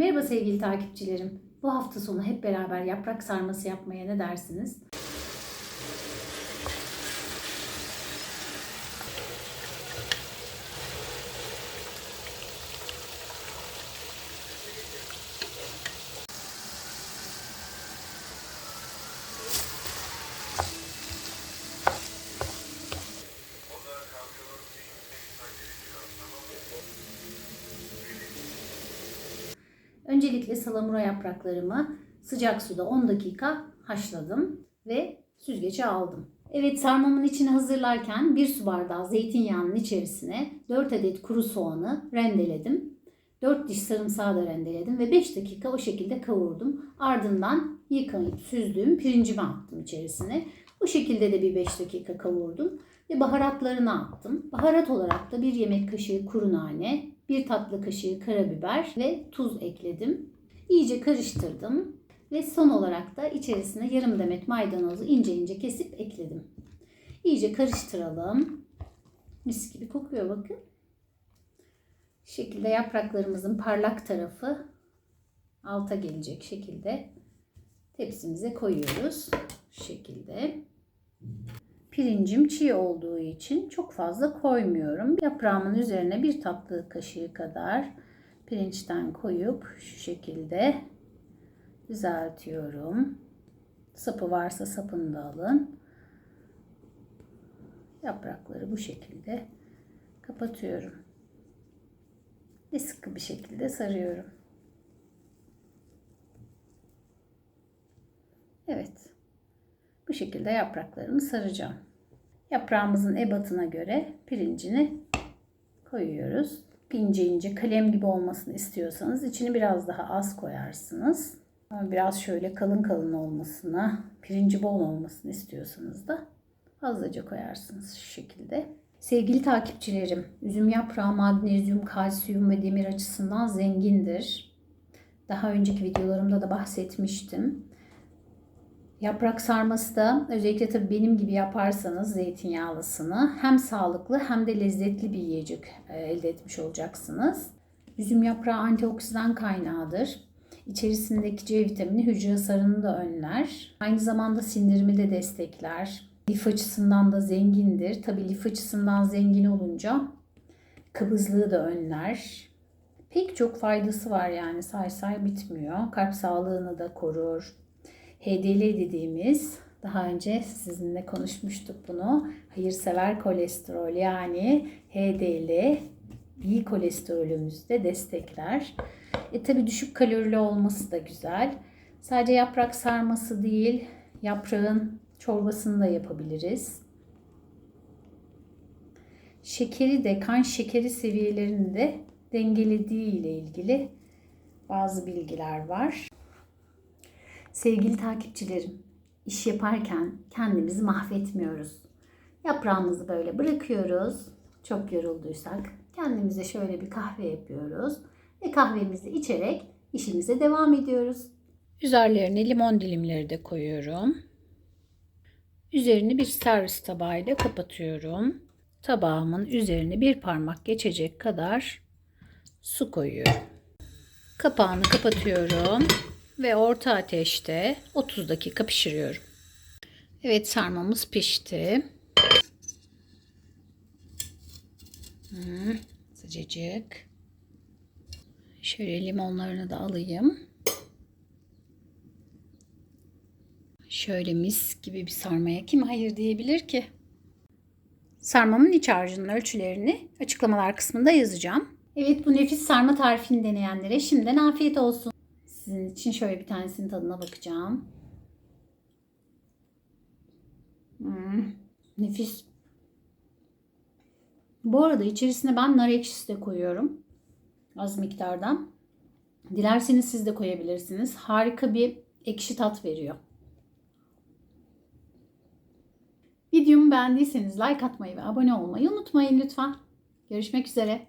Merhaba sevgili takipçilerim. Bu hafta sonu hep beraber yaprak sarması yapmaya ne dersiniz? Öncelikle salamura yapraklarımı sıcak suda 10 dakika haşladım ve süzgece aldım. Evet sarmamın içini hazırlarken 1 su bardağı zeytinyağının içerisine 4 adet kuru soğanı rendeledim. 4 diş sarımsağı da rendeledim ve 5 dakika o şekilde kavurdum. Ardından yıkayıp süzdüğüm pirincimi attım içerisine. Bu şekilde de bir 5 dakika kavurdum ve baharatlarını attım. Baharat olarak da 1 yemek kaşığı kuru nane, 1 tatlı kaşığı karabiber ve tuz ekledim. İyice karıştırdım ve son olarak da içerisine yarım demet maydanozu ince ince kesip ekledim. İyice karıştıralım. Mis gibi kokuyor bakın. Şu şekilde yapraklarımızın parlak tarafı alta gelecek şekilde tepsimize koyuyoruz. Şu şekilde. Pirincim çiğ olduğu için çok fazla koymuyorum. Yaprağımın üzerine bir tatlı kaşığı kadar pirinçten koyup şu şekilde düzeltiyorum. Sapı varsa sapını da alın. Yaprakları bu şekilde kapatıyorum. Ve sıkı bir şekilde sarıyorum. Evet. Bu şekilde yapraklarını saracağım. Yaprağımızın ebatına göre pirincini koyuyoruz. İnce ince kalem gibi olmasını istiyorsanız içini biraz daha az koyarsınız. Ama biraz şöyle kalın kalın olmasına, pirinci bol olmasını istiyorsanız da fazlaca koyarsınız şu şekilde. Sevgili takipçilerim, üzüm yaprağı magnezyum, kalsiyum ve demir açısından zengindir. Daha önceki videolarımda da bahsetmiştim. Yaprak sarması da özellikle tabii benim gibi yaparsanız zeytinyağlısını hem sağlıklı hem de lezzetli bir yiyecek e, elde etmiş olacaksınız. Üzüm yaprağı antioksidan kaynağıdır. İçerisindeki C vitamini hücre hasarını da önler. Aynı zamanda sindirimi de destekler. Lif açısından da zengindir. Tabii lif açısından zengin olunca kabızlığı da önler. Pek çok faydası var yani say say bitmiyor. Kalp sağlığını da korur. HDL dediğimiz daha önce sizinle konuşmuştuk bunu. Hayırsever kolesterol yani HDL iyi kolesterolümüzü de destekler. E tabi düşük kalorili olması da güzel. Sadece yaprak sarması değil, yaprağın çorbasını da yapabiliriz. Şekeri de kan şekeri seviyelerini de dengelediği ile ilgili bazı bilgiler var. Sevgili takipçilerim, iş yaparken kendimizi mahvetmiyoruz. Yaprağımızı böyle bırakıyoruz. Çok yorulduysak kendimize şöyle bir kahve yapıyoruz ve kahvemizi içerek işimize devam ediyoruz. Üzerlerine limon dilimleri de koyuyorum. Üzerini bir servis tabağıyla kapatıyorum. Tabağımın üzerine bir parmak geçecek kadar su koyuyorum. Kapağını kapatıyorum ve orta ateşte 30 dakika pişiriyorum. Evet sarmamız pişti. Hmm, sıcacık. Şöyle limonlarını da alayım. Şöyle mis gibi bir sarmaya kim hayır diyebilir ki? Sarmamın iç harcının ölçülerini açıklamalar kısmında yazacağım. Evet bu nefis sarma tarifini deneyenlere şimdiden afiyet olsun. Sizin için şöyle bir tanesinin tadına bakacağım. Hmm, nefis. Bu arada içerisine ben nar ekşisi de koyuyorum. Az miktardan. Dilerseniz siz de koyabilirsiniz. Harika bir ekşi tat veriyor. Videomu beğendiyseniz like atmayı ve abone olmayı unutmayın lütfen. Görüşmek üzere.